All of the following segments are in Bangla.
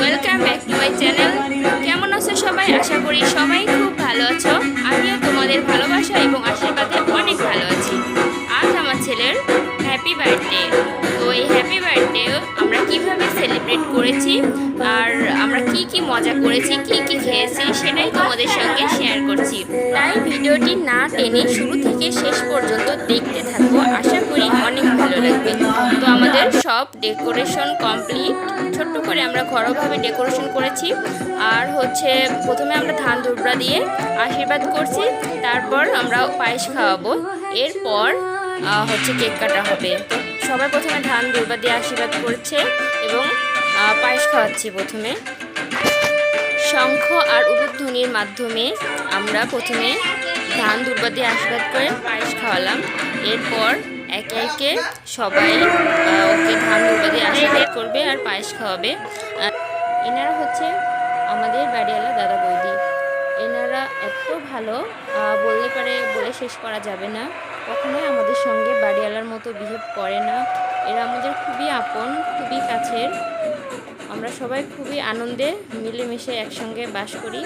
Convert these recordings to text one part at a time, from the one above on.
Welcome back to my channel কেমন আছো সবাই? আশা করি সবাই খুব ভালো আছো। আমিও তোমাদের ভালোবাসা এবং আশীর্বাদে অনেক ভালো আছি। আজ আমার ছেলের হ্যাপি বার্থডে তো এই হ্যাপি বার্থডে আমরা কীভাবে সেলিব্রেট করেছি আর আমরা কি কি মজা করেছি, কি কি খেয়েছি সেটাই তোমাদের সঙ্গে শেয়ার করছি। তাই ভিডিওটি না টেনে শুরু থেকে শেষ পর্যন্ত দেখতে করি লাগবে তো আমাদের সব ডেকোরেশন কমপ্লিট। ছোট্ট করে আমরা ঘরোয়াভাবে ডেকোরেশন করেছি। আর হচ্ছে প্রথমে আমরা ধান দুবড়া দিয়ে আশীর্বাদ করছি। তারপর আমরা পায়েস খাওয়াবো। এরপর হচ্ছে কেক কাটা হবে। সবাই প্রথমে ধান দুর্বা দিয়ে আশীর্বাদ করছে এবং পায়েস খাওয়াচ্ছি প্রথমে। শঙ্খ আর উলুধ্বনির মাধ্যমে আমরা প্রথমে ধান দুর্বা দিয়ে আশীর্বাদ করে পায়েস খাওয়ালাম। এরপর একে একে সবাই ওকে ধান দিয়ে আশীর্বাদ করবে আর পায়েস খাওয়াবে। এনারা হচ্ছে আমাদের বাড়িওয়ালা দাদা বৌদি। এনারা এত ভালো বললে পারে বলে শেষ করা যাবে না। কখনোই আমাদের সঙ্গে বাড়িওয়ালার মতো বিহেভ করে না। এরা আমাদের খুবই আপন, খুবই কাছের। আমরা সবাই খুবই আনন্দে মিলেমিশে একসঙ্গে বাস করি।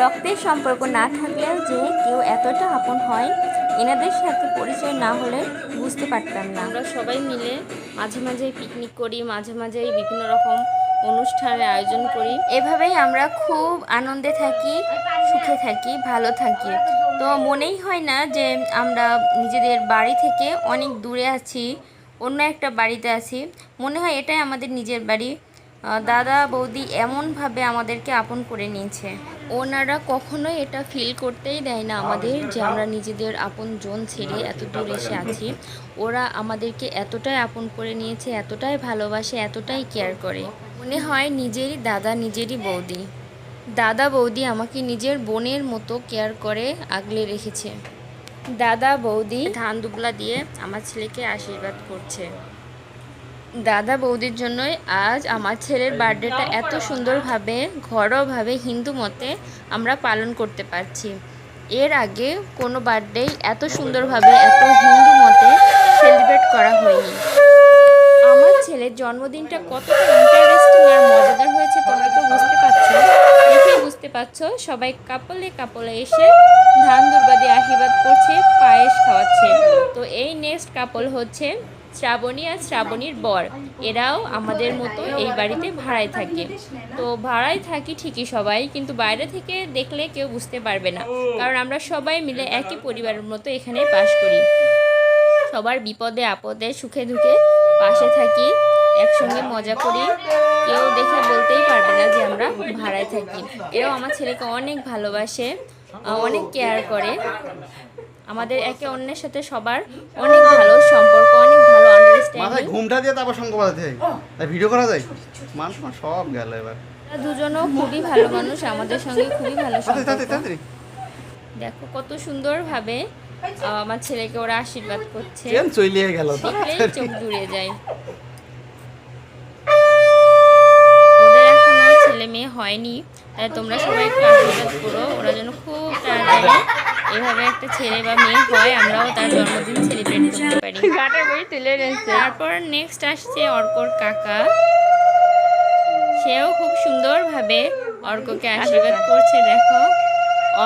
রক্তের সম্পর্ক না থাকলেও যে কেউ এতটা আপন হয় এনাদের সাথে পরিচয় না হলে বুঝতে পারতাম না। আমরা সবাই মিলে মাঝে মাঝে পিকনিক করি মাঝে মাঝে বিভিন্ন রকম অনুষ্ঠানের আয়োজন করি। এভাবেই আমরা খুব আনন্দে থাকি সুখে থাকি ভালো থাকি। তো মনেই হয় না যে আমরা নিজেদের বাড়ি থেকে অনেক দূরে আছি অন্য একটা বাড়িতে আছি। মনে হয় এটাই আমাদের নিজের বাড়ি। দাদা, বৌদি এমনভাবে আমাদেরকে আপন করে নিয়েছে। ওনারা কখনোই এটা ফিল করতেই দেয় না আমাদের যে আমরা নিজেদের আপন জন ছেড়ে এত দূর এসে আছি। ওরা আমাদেরকে এতটাই আপন করে নিয়েছে, এতটাই ভালোবাসে, এতটাই কেয়ার করে। মনে হয় নিজেরই দাদা, নিজেরই বৌদি। দাদা, বৌদি আমাকে নিজের বোনের মতো কেয়ার করে আগলে রেখেছে। দাদা, বৌদি ধান দুবলা দিয়ে আমার ছেলেকে আশীর্বাদ করছে। দাদা বৌদির জন্যই আজ আমার ছেলের বার্থডেটা এত সুন্দরভাবে, ঘরোয়াভাবে হিন্দু মতে আমরা পালন করতে পারছি। এর আগে কোনো বার্থডেই এত সুন্দরভাবে, এত হিন্দু মতে সেলিব্রেট করা হয়নি। আমার ছেলের জন্মদিনটা কতটা ইন্টারেস্টিং আর মজাদার হয়েছে তোমরা তো বুঝতে বুঝতে পারছ সবাই কাপলে কাপলে এসে ধান দুর্বা দিয়ে আশীর্বাদ করছে, পায়েস খাওয়াচ্ছে। তো এই নেক্সট কাপল হচ্ছে শ্রাবণী আর শ্রাবণীর বর। এরাও আমাদের মতো এই বাড়িতে ভাড়ায় থাকে। তো ভাড়ায় থাকি ঠিকই সবাই, কিন্তু বাইরে থেকে দেখলে কেউ বুঝতে পারবে না। কারণ আমরা সবাই মিলে একই পরিবারের মতো এখানে বাস করি। সবার বিপদে আপদে, সুখে দুঃখে পাশে থাকি। একসঙ্গে মজা করি। কেউ দেখে বলতেই পারবে না যে আমরা ভাড়ায় থাকি। এরাও আমার ছেলেকে অনেক ভালোবাসে অনেক কেয়ার করে। আমাদের একে অন্যের সাথে সবার অনেক ভালো সম্পর্ক অনেক ভালো আন্ডারস্ট্যান্ডিং ঘুমটা দিয়ে তারপর শঙ্খ বাজাতে হয়। আর ভিডিও করা যায়? মানুষ সব গেল এবার। দুজনও খুবই ভালো মানুষ আমাদের সঙ্গে খুবই ভালো সম্পর্ক। দেখো কত সুন্দরভাবে আমার ছেলেকে ওরা আশীর্বাদ করছে। চলিয়ে গেল চোখ জুড়িয়ে যায় ওদের এখনও ছেলে মেয়ে হয়নি তাই তোমরা সবাই একটু আশীর্বাদ করো। ওরা যেন খুব তাড়াতাড়ি এভাবে একটা ছেলে বা মেয়ে হয় আমরাও তার জন্মদিন সেলিব্রেট করতে পারি। বই তারপর নেক্সট আসছে অর্কর কাকা। সেও খুব সুন্দরভাবে অর্ককে আশীর্বাদ করছে দেখো।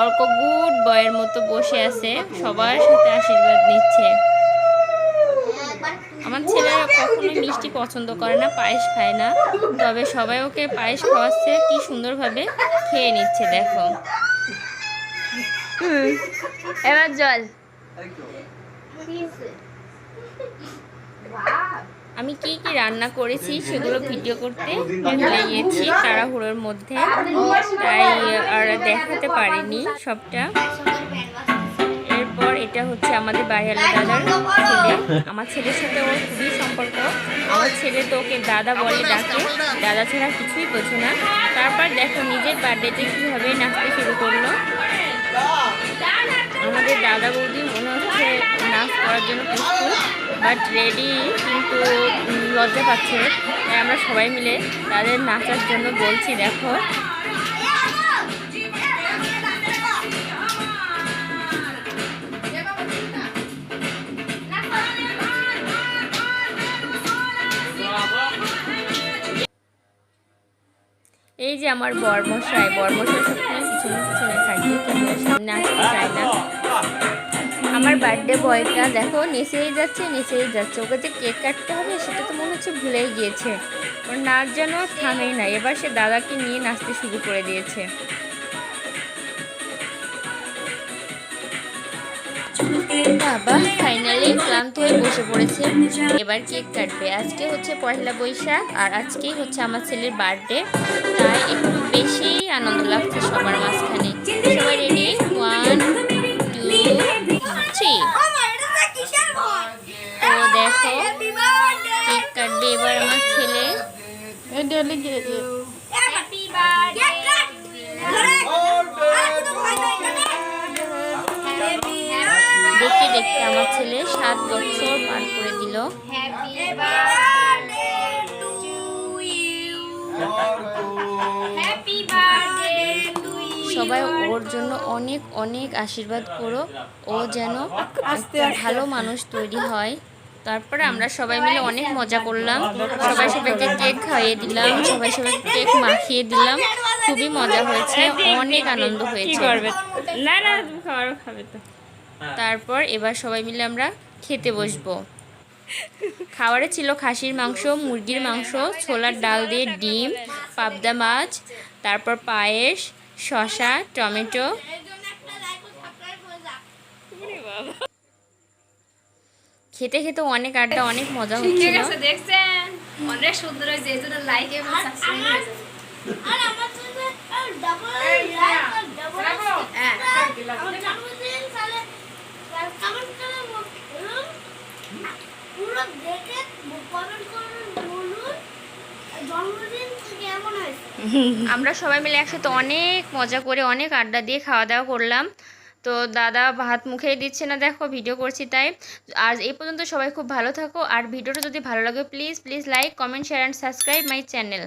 অর্ক গুড বয়ের মতো বসে আছে সবার সাথে আশীর্বাদ নিচ্ছে। আমার ছেলেরা কখনোই মিষ্টি পছন্দ করে না, পায়েস খায় না। তবে সবাই ওকে পায়েস খাওয়াচ্ছে, কি সুন্দরভাবে খেয়ে নিচ্ছে, দেখো। এবার জল। আমি কি কি রান্না করেছি সেগুলো ভিডিও করতে ভুলে গিয়েছি তাড়াহুড়োর মধ্যে। তাই আর দেখাতে পারিনি সবটা। এটা হচ্ছে আমাদের বাড়িওয়ালা দাদার ছেলে। আমার ছেলের সাথে ওর খুবই সম্পর্ক। আমার ছেলে তো ওকে দাদা বলে ডাকে। দাদা ছাড়া কিছুই বোঝে না। তারপর দেখো নিজের বার্থডেতে কীভাবে নাচতে শুরু করল। আমাদের দাদা বৌদি মনে হচ্ছে নাচ করার জন্য প্রস্তুত বাট রেডি কিন্তু লজ্জা পাচ্ছে। তাই আমরা সবাই মিলে তাদের নাচার জন্য বলছি দেখো। এই যে আমার বর্মশাই বর্মশাই সবসময় পিছনে পিছনে থাকে সামনে আসতে চায় না আমার বার্থডে বয়টা দেখো, নেচেই যাচ্ছে নেচেই যাচ্ছে। ওকে যে কেক কাটতে হবে, সেটা তো মনে হচ্ছে ভুলেই গিয়েছে। ওর নাচ যেন থামেই না এবার সে দাদাকে নিয়ে নাচতে শুরু করে দিয়েছে। বাবা ফাইনালি ক্লান্ত হয়ে বসে পড়েছে। এবার কেক কাটবে। আজকে হচ্ছে পয়লা বৈশাখ আর আজকেই হচ্ছে আমার ছেলের বার্থডে তাই একটু বেশি আনন্দ লাগছে সবার মাঝখানে। সবাই রেডি ওয়ান টু থ্রি তো দেখো কেক কাটবে এবার আমার ছেলে। দেখতে দেখতে আমার ছেলে সাত বছর পার করে দিল। সবাই ওর জন্য অনেক অনেক আশীর্বাদ করো। ও যেন ভালো মানুষ তৈরি হয়। তারপরে আমরা সবাই মিলে অনেক মজা করলাম। সবাই সবাইকে কেক খাইয়ে দিলাম সবাই সবাইকে কেক মাখিয়ে দিলাম। খুবই মজা হয়েছে অনেক আনন্দ হয়েছে। না না খাবার খাবে তো। তারপর এবার সবাই মিলে আমরা খেতে বসবো। খাবারে ছিল খাসির মাংস মুরগির মাংস ছোলার ডাল দিয়ে ডিম পাবদা মাছ তারপর পায়েস শসা টমেটো। খেতে খেতে অনেক আড্ডা অনেক মজা হচ্ছিল। আছে দেখছেন? অনেক সুন্দর হয়েছে লাইক এবং সাবস্ক্রাইব হয়েছে আর আমার জন্য ডাবল ডাবল হ্যাঁ আমার জন্মদিন তাহলে কমেন্ট করে বলুন পুরো দেখে কমেন্ট করুন বলুন জন্মদিন কেমন হয়েছে আমরা সবাই মিলে একসাথে অনেক মজা করে, অনেক আড্ডা দিয়ে খাওয়া দাওয়া করলাম। তো দাদা ভাত মুখেই দিচ্ছে না, দেখো ভিডিও করছি তাই। আর এই পর্যন্ত সবাই খুব ভালো থাকো। আর ভিডিওটা যদি ভালো লাগে please please like comment share and subscribe my channel